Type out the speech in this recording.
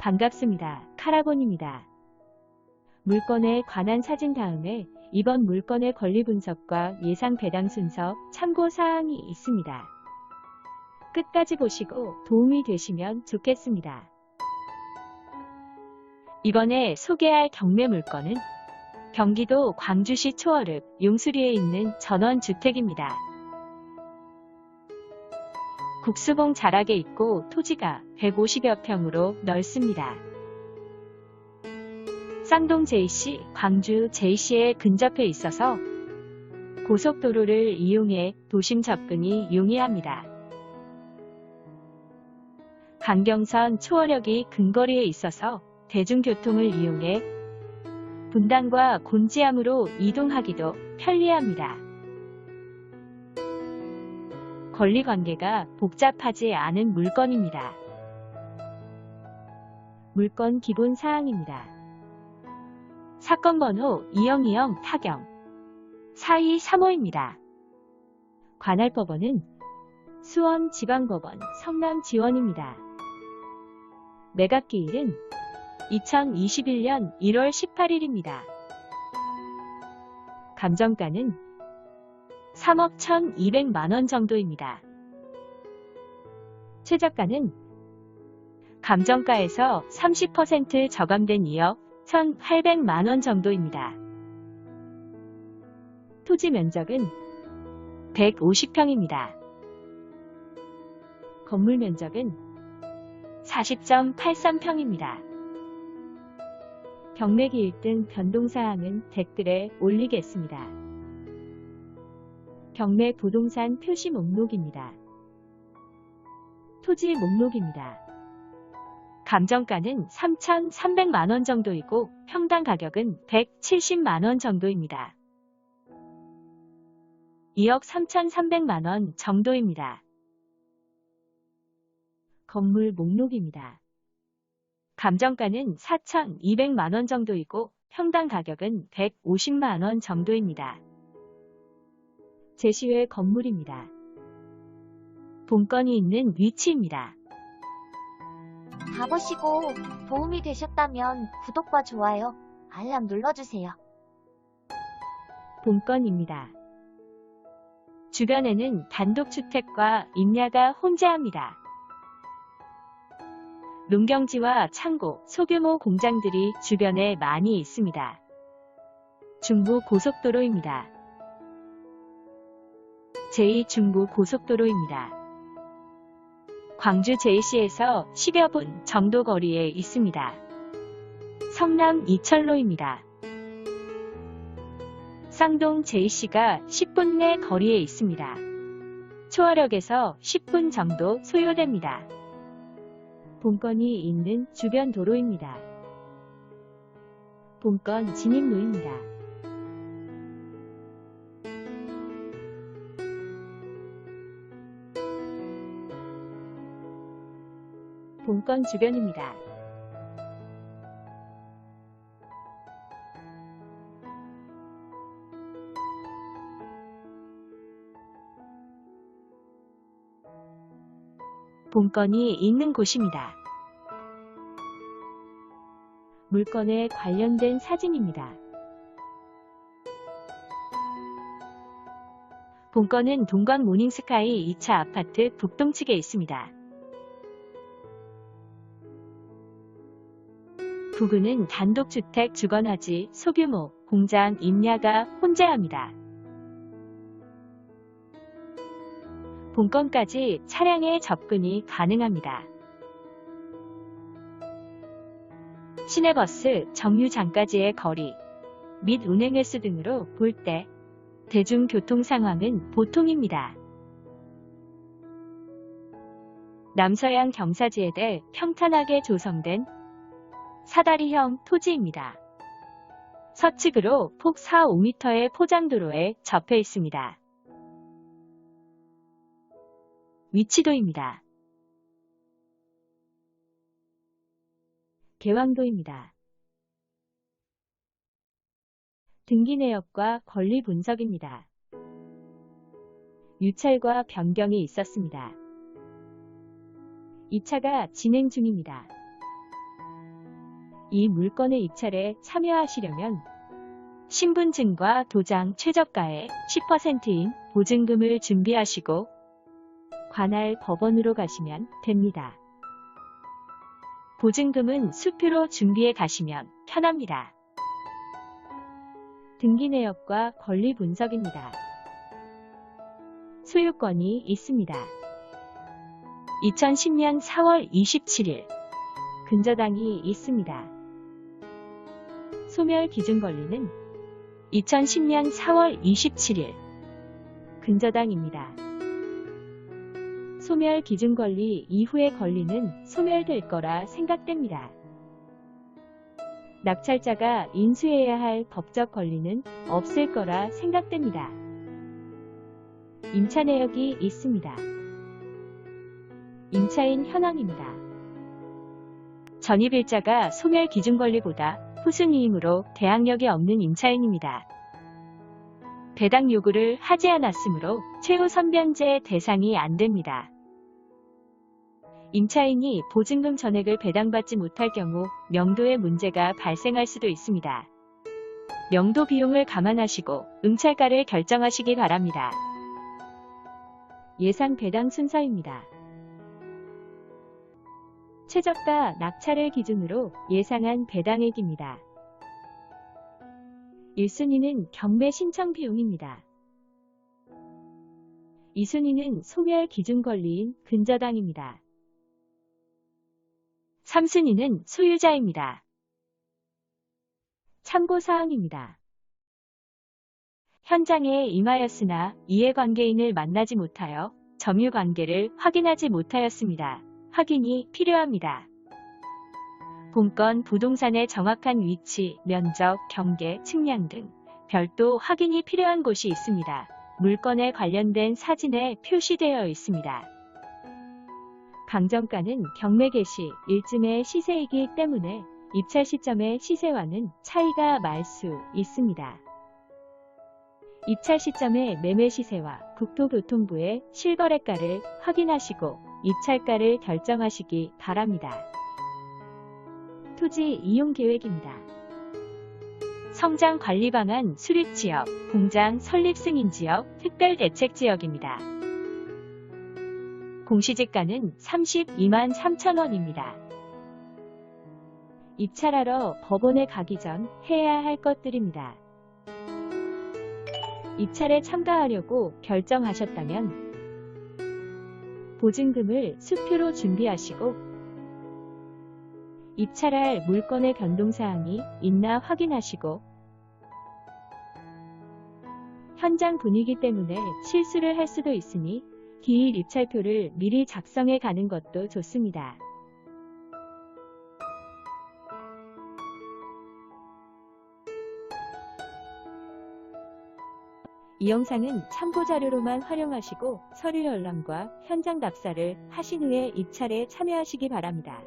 반갑습니다. 카라본입니다. 물건에 관한 사진 다음에 이번 물건의 권리 분석과 예상 배당 순서 참고 사항이 있습니다. 끝까지 보시고 도움이 되시면 좋겠습니다. 이번에 소개할 경매 물건은 경기도 광주시 초월읍 용수리에 있는 전원주택입니다. 국수봉 자락에 있고 토지가 150여 평으로 넓습니다. 쌍동 JC, 광주 JC에 근접해 있어서 고속도로를 이용해 도심 접근이 용이합니다. 강경선 초월역이 근거리에 있어서 대중교통을 이용해 분당과 곤지암으로 이동하기도 편리합니다. 권리 관계가 복잡하지 않은 물건입니다. 물건 기본 사항입니다. 사건 번호 2020 타경 4235입니다. 관할 법원은 수원 지방법원 성남지원입니다. 매각기일은 2021년 1월 18일입니다. 감정가는 3억 1,200만원 정도입니다. 최저가는 감정가에서 30% 저감된 2억 1,800만원 정도입니다. 토지 면적은 150평입니다. 건물 면적은 40.83평입니다. 경매기일 등 변동사항은 댓글에 올리겠습니다. 경매 부동산 표시 목록입니다. 토지 목록입니다. 감정가는 3,300만원 정도이고 평당 가격은 170만원 정도입니다. 2억 3,300만원 정도입니다. 건물 목록입니다. 감정가는 4,200만원 정도이고 평당 가격은 150만원 정도입니다. 제시회 건물입니다. 본건이 있는 위치입니다. 다 보시고 도움이 되셨다면 구독과 좋아요, 알람 눌러주세요. 본건입니다. 주변에는 단독주택과 임야가 혼재합니다. 농경지와 창고, 소규모 공장들이 주변에 많이 있습니다. 중부 고속도로입니다. 제2중부 고속도로입니다. 광주 JC에서 10여 분 정도 거리에 있습니다. 성남 이철로입니다. 쌍동 JC가 10분 내 거리에 있습니다. 초월역에서 10분 정도 소요됩니다. 본건이 있는 주변 도로입니다. 본건 진입로입니다. 본건 주변입니다. 본건이 있는 곳입니다. 물건에 관련된 사진입니다. 본건은 동광 모닝스카이 2차 아파트 북동측에 있습니다. 부근은 단독주택 주거하지 소규모 공장 임야가 혼재합니다. 본건까지 차량의 접근이 가능합니다. 시내버스 정류장까지의 거리 및 운행 횟수 등으로 볼 때 대중교통 상황은 보통입니다. 남서양 경사지에 대해 평탄하게 조성된 사다리형 토지입니다. 서측으로 폭 4, 5m의 포장도로에 접해 있습니다. 위치도입니다. 개왕도입니다. 등기 내역과 권리 분석입니다. 유찰과 변경이 있었습니다. 입차가 진행 중입니다. 이 물건의 입찰에 참여하시려면 신분증과 도장 최저가의 10%인 보증금을 준비하시고 관할 법원으로 가시면 됩니다. 보증금은 수표로 준비해 가시면 편합니다. 등기 내역과 권리 분석입니다. 소유권이 있습니다. 2010년 4월 27일 근저당이 있습니다. 소멸 기준 권리는 2010년 4월 27일 근저당입니다. 소멸 기준 권리 이후의 권리는 소멸될 거라 생각됩니다. 낙찰자가 인수해야 할 법적 권리는 없을 거라 생각됩니다. 임차 내역이 있습니다. 임차인 현황입니다. 전입일자가 소멸 기준 권리보다 후순위이므로 대항력이 없는 임차인입니다. 배당 요구를 하지 않았으므로 최후 선변제 대상이 안 됩니다. 임차인이 보증금 전액을 배당받지 못할 경우 명도에 문제가 발생할 수도 있습니다. 명도 비용을 감안하시고 응찰가를 결정하시기 바랍니다. 예상 배당 순서입니다. 최저가 낙찰을 기준으로 예상한 배당액입니다. 1순위는 경매 신청 비용입니다. 2순위는 소멸 기준 권리인 근저당입니다. 3순위는 소유자입니다. 참고사항입니다. 현장에 임하였으나 이해관계인을 만나지 못하여 점유관계를 확인하지 못하였습니다. 확인이 필요합니다. 본건 부동산의 정확한 위치, 면적, 경계, 측량 등 별도 확인이 필요한 곳이 있습니다. 물건에 관련된 사진에 표시되어 있습니다. 강정가는 경매 개시 일쯤의 시세이기 때문에 입찰 시점의 시세와는 차이가 말 수 있습니다. 입찰 시점의 매매 시세와 국토교통부의 실거래가를 확인하시고 입찰가를 결정하시기 바랍니다. 토지 이용 계획입니다. 성장 관리 방안 수립 지역, 공장 설립 승인 지역, 특별 대책 지역입니다. 공시지가는 32만 3천 원입니다. 입찰하러 법원에 가기 전 해야 할 것들입니다. 입찰에 참가하려고 결정하셨다면 보증금을 수표로 준비하시고 입찰할 물건의 변동사항이 있나 확인하시고 현장 분위기 때문에 실수를 할 수도 있으니 기일 입찰표를 미리 작성해 가는 것도 좋습니다. 이 영상은 참고자료로만 활용하시고 서류 열람과 현장 답사를 하신 후에 입찰에 참여하시기 바랍니다.